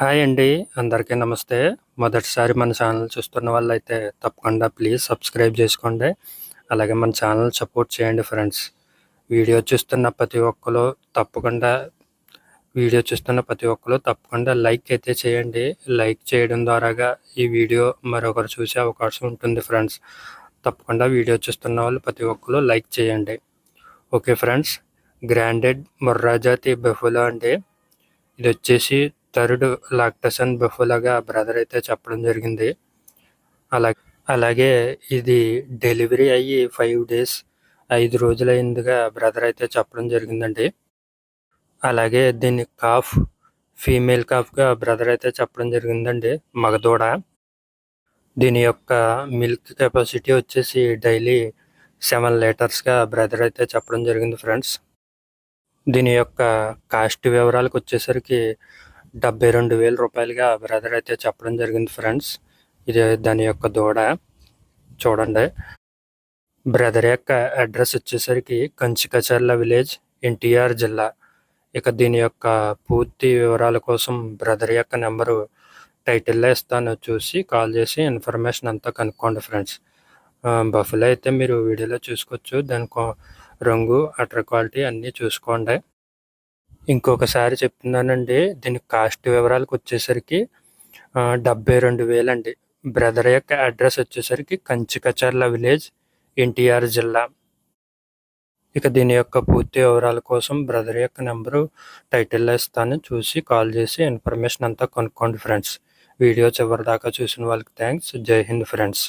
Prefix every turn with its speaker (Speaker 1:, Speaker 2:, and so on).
Speaker 1: Hi అండి. అందరికీ నమస్తే. మొదటిసారి మన ఛానల్ చూస్తున్న వాళ్ళైతే తప్పకుండా ప్లీజ్ సబ్స్క్రైబ్ చేసుకోండి. అలాగే మన ఛానల్ సపోర్ట్ చేయండి ఫ్రెండ్స్. వీడియో చూస్తున్న ప్రతి ఒక్కరు తప్పకుండా వీడియో చూస్తున్న ప్రతి ఒక్కరు తప్పకుండా లైక్ అయితే చేయండి. లైక్ చేయడం ద్వారాగా ఈ వీడియో మరొకరు చూసే అవకాశం ఉంటుంది ఫ్రెండ్స్. తప్పకుండా వీడియో చూస్తున్న వాళ్ళు ప్రతి ఒక్కరు లైక్ చేయండి. Okay friends. గ్రాండెడ్ మొర్రాజాతి బెఫులో అండి. ఇది వచ్చేసి థర్డ్ లాక్టసన్ బఫోలాగా బ్రదర్ అయితే చెప్పడం జరిగింది. అలా అలాగే ఇది డెలివరీ అయ్యి ఫైవ్ డేస్ ఐదు రోజులైందిగా బ్రదర్ అయితే చెప్పడం జరిగిందండి. అలాగే దీన్ని కాఫ్ ఫీమేల్ కాఫ్గా బ్రదర్ అయితే చెప్పడం జరిగిందండి. మగదూడ. దీని యొక్క మిల్క్ కెపాసిటీ వచ్చేసి డైలీ సెవెన్ లీటర్స్గా బ్రదర్ అయితే చెప్పడం జరిగింది ఫ్రెండ్స్. దీని యొక్క కాస్ట్ వివరాలకు వచ్చేసరికి డెబ్బై రెండు వేల రూపాయలుగా బ్రదర్ అయితే చెప్పడం జరిగింది ఫ్రెండ్స్ ఇది దాని యొక్క దూడ. చూడండి. బ్రదర్ యొక్క అడ్రస్ వచ్చేసరికి కంచికచర్ల విలేజ్ ఎన్టీఆర్ జిల్లా. ఇక దీని యొక్క పూర్తి వివరాల కోసం బ్రదర్ యొక్క నెంబరు టైటిల్లో ఇస్తాను. చూసి కాల్ చేసి ఇన్ఫర్మేషన్ అంతా కనుక్కోండి ఫ్రెండ్స్ బఫుల్ అయితే మీరు వీడియోలో చూసుకోవచ్చు. దాని రంగు అటర్ క్వాలిటీ అన్నీ చూసుకోండి. ఇంకొకసారి చెప్తున్నానండి దీని కాస్ట్ వివరాలకు వచ్చేసరికి డెబ్బై రెండు వేలండి. బ్రదర్ యొక్క అడ్రస్ వచ్చేసరికి కంచికచర్ల విలేజ్ ఎన్టీఆర్ జిల్లా. ఇక దీని యొక్క పూర్తి వివరాల కోసం బ్రదర్ యొక్క నెంబరు టైటిల్లో ఇస్తాను. చూసి కాల్ చేసి ఇన్ఫర్మేషన్ అంతా కొనుక్కోండి ఫ్రెండ్స్. వీడియో చివరి దాకా చూసిన వాళ్ళకి థ్యాంక్స్. జై హింద్ ఫ్రెండ్స్.